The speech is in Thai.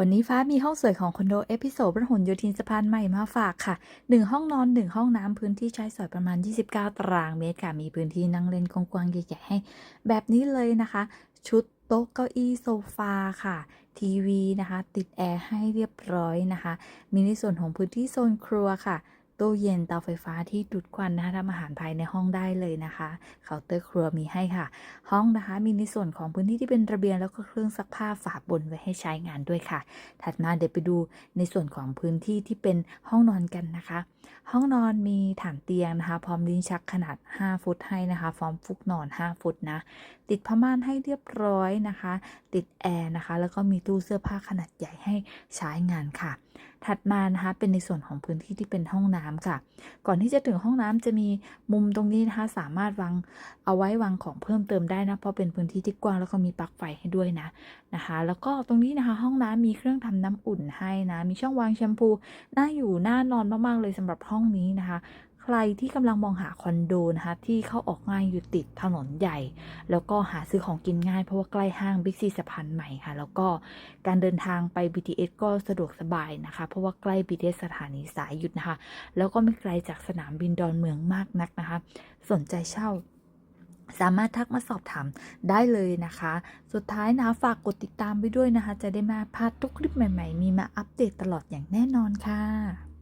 วันนี้ฟ้ามีห้องสวยของคอนโดเอพิโซดพหลโยธินสะพานใหม่มาฝากค่ะ 1 ห้องนอน 1 ห้องน้ำพื้นที่ใช้สอยประมาณ 29 ตารางเมตรค่ะ มีพื้นที่นั่งเล่นกว้างๆใหญ่ๆให้ แบบนี้เลยนะคะ ชุดโต๊ะเก้าอี้โซฟาค่ะ ทีวีนะคะ ติดแอร์ให้เรียบร้อยนะคะ มีในส่วนของพื้นที่โซนครัวค่ะ ตู้เย็นเตาไฟฟ้าที่ดูดควันนะคะทำอาหารภายในห้องได้เลยนะคะเคาน์เตอร์ครัวมีให้ค่ะ ห้องนะคะมีในส่วนของพื้นที่ที่เป็นระเบียงแล้วก็เครื่องซักผ้าฝาบนไว้ให้ใช้งานด้วยค่ะ ถัดมาเดี๋ยวไปดูในส่วนของพื้นที่ที่เป็นห้องนอนกันนะคะ ห้องนอนมีฐานเตียงนะคะ พร้อมลิ้นชักขนาด 5 ฟุตให้นะคะพร้อมฟุกนอน 5 ฟุตนะติดผ้าม่านให้เรียบร้อยนะคะ ติดแอร์นะคะ แล้วก็มีตู้เสื้อผ้าขนาดใหญ่ให้ใช้งานค่ะ ถัดมานะคะเป็นในส่วนของพื้นที่ที่เป็นห้องน้ำค่ะ ก่อนที่จะถึงห้องน้ำจะมีมุมตรงนี้นะคะ สามารถวางเอาไว้วางของเพิ่มเติมได้นะ เพราะเป็นพื้นที่ที่กว้างแล้วก็มีปลั๊กไฟให้ด้วยนะนะคะ แล้วก็ตรงนี้นะคะ ห้องน้ำมีเครื่องทำน้ำอุ่นให้นะ มีช่องวางแชมพูน่าอยู่น่านอนมากๆเลยสำหรับห้องนี้นะคะ ใครที่กำลังมองหาคอนโดนะคะที่เข้าออกง่ายอยู่ติดถนนใหญ่ แล้วก็หาซื้อของกินง่ายเพราะว่าใกล้ห้างบิ๊กซีสะพานใหม่ค่ะ แล้วก็การเดินทางไป BTS ก็สะดวกสบายนะคะ เพราะว่าใกล้ BTS สถานีสายหยุดนะคะ แล้วก็ไม่ไกลจากสนามบินดอนเมืองมากนักนะคะ สนใจเช่าสามารถทักมาสอบถามได้เลยนะคะ สุดท้ายนะฝากกดติดตามไปด้วยนะคะ จะได้ไมาพลาดทุกคลิปใหม่ ๆ มีมาอัปเดตตลอดอย่างแน่นอนค่ะ